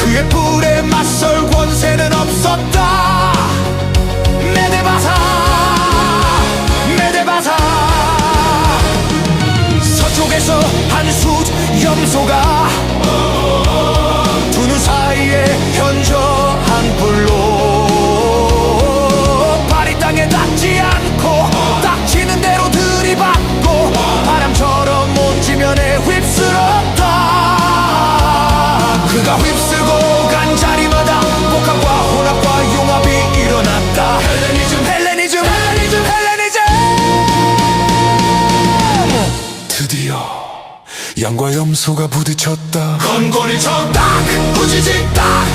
그의 불에 맞설 권세는 없었다. 메데바사 메데바사. 서쪽에서 한수 염소가 그가 휩쓸고 간 자리마다 복합과 혼합과 융합이 일어났다. 헬레니즘 헬레니즘 헬레니즘 헬레니즘! 드디어 양과 염소가 부딪혔다. 건골이 쳤딱 부지직 딱!